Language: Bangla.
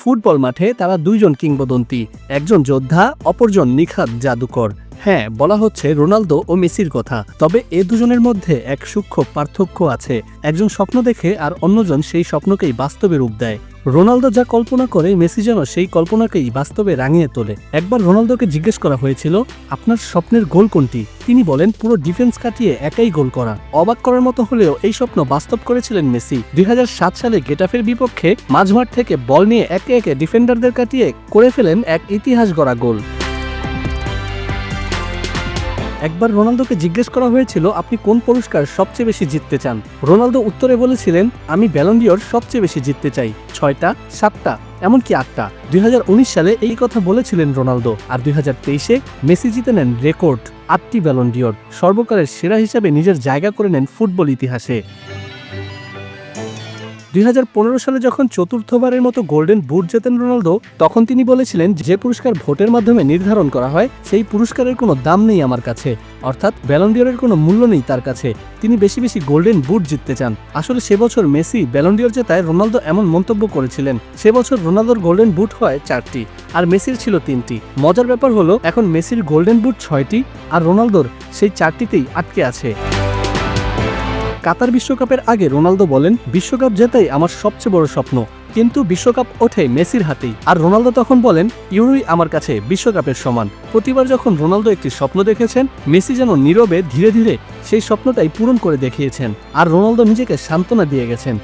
ফুটবল মাঠে তারা দুইজন কিংবদন্তি, একজন যোদ্ধা, অপরজন নিখাত জাদুকর। হ্যাঁ বলা হচ্ছে রোনালদো ও মেসির কথা, তবে এ দুজনের মধ্যে এক সূক্ষ্ম পার্থক্য আছে। একজন স্বপ্ন দেখে আর অন্যজন সেই স্বপ্নকেই বাস্তবে রূপ দেয়। রোনালদো যা কল্পনা করে, মেসি যেন সেই কল্পনাকেই বাস্তবে রাঙিয়ে তোলে। একবার রোনালদোকে জিজ্ঞেস করা হয়েছিল, আপনার স্বপ্নের গোল কোনটি? তিনি বলেন, পুরো ডিফেন্স কাটিয়ে একাই গোল করা। অবাক করার মতো হলেও এই স্বপ্ন বাস্তব করেছিলেন মেসি। দুই হাজার সাত সালে গেটাফের বিপক্ষে মাঝমাঠ থেকে বল নিয়ে একে একে ডিফেন্ডারদের কাটিয়ে করে ফেলেন এক ইতিহাস গড়া গোল। একবার রোনালদোকে জিজ্ঞেস করা হয়েছিল আপনি কোন পুরস্কার সবচেয়ে বেশি জিততে চান। রোনালদো উত্তরে বলেছিলেন, আমি ব্যালন্ডিওর সবচেয়ে বেশি জিততে চাই। ছয়টা, সাতটা, এমনকি আটটা। দুই হাজার উনিশ সালে এই কথা বলেছিলেন রোনালদো আর দুই মেসি জিতে নেন রেকর্ড আটটি ব্যালন্ডিওর সর্বকালের সেরা হিসাবে নিজের জায়গা করে নেন ফুটবল ইতিহাসে। দুই হাজার পনেরো সালে যখন চতুর্থবারের মতো গোল্ডেন বুট জেতেন রোনালদো, তখন তিনি বলেছিলেন যে পুরস্কার ভোটের মাধ্যমে নির্ধারণ করা হয়, সেই পুরস্কারের কোনো দাম নেই আমার কাছে। অর্থাৎ ব্যালন্ডিয়রের কোনো মূল্য নেই তার কাছে। তিনি বেশি বেশি গোল্ডেন বুট জিততে চান। আসলে সে বছর মেসি ব্যালন্ডিয়র জেতায় রোনালদো এমন মন্তব্য করেছিলেন, সে বছর রোনালদোর গোল্ডেন বুট হয় চারটি আর মেসির ছিল তিনটি। মজার ব্যাপার হলো, এখন মেসির গোল্ডেন বুট ছয়টি আর রোনালদোর সেই চারটিতেই আটকে আছে। কাতার বিশ্বকাপের আগে রোনালদো বলেন, বিশ্বকাপ জেতাই আমার সবচেয়ে বড় স্বপ্ন। কিন্তু বিশ্বকাপ ওঠে মেসির হাতেই। আর রোনালদো তখন বলেন, ইউরোই আমার কাছে বিশ্বকাপের সমান। প্রতিবার যখন রোনালদো একটি স্বপ্ন দেখেছেন, মেসি যেন নীরবে ধীরে ধীরে সেই স্বপ্নটাই পূরণ করে দেখিয়েছেন। আর রোনালদো নিজেকে সান্ত্বনা দিয়ে গেছেন।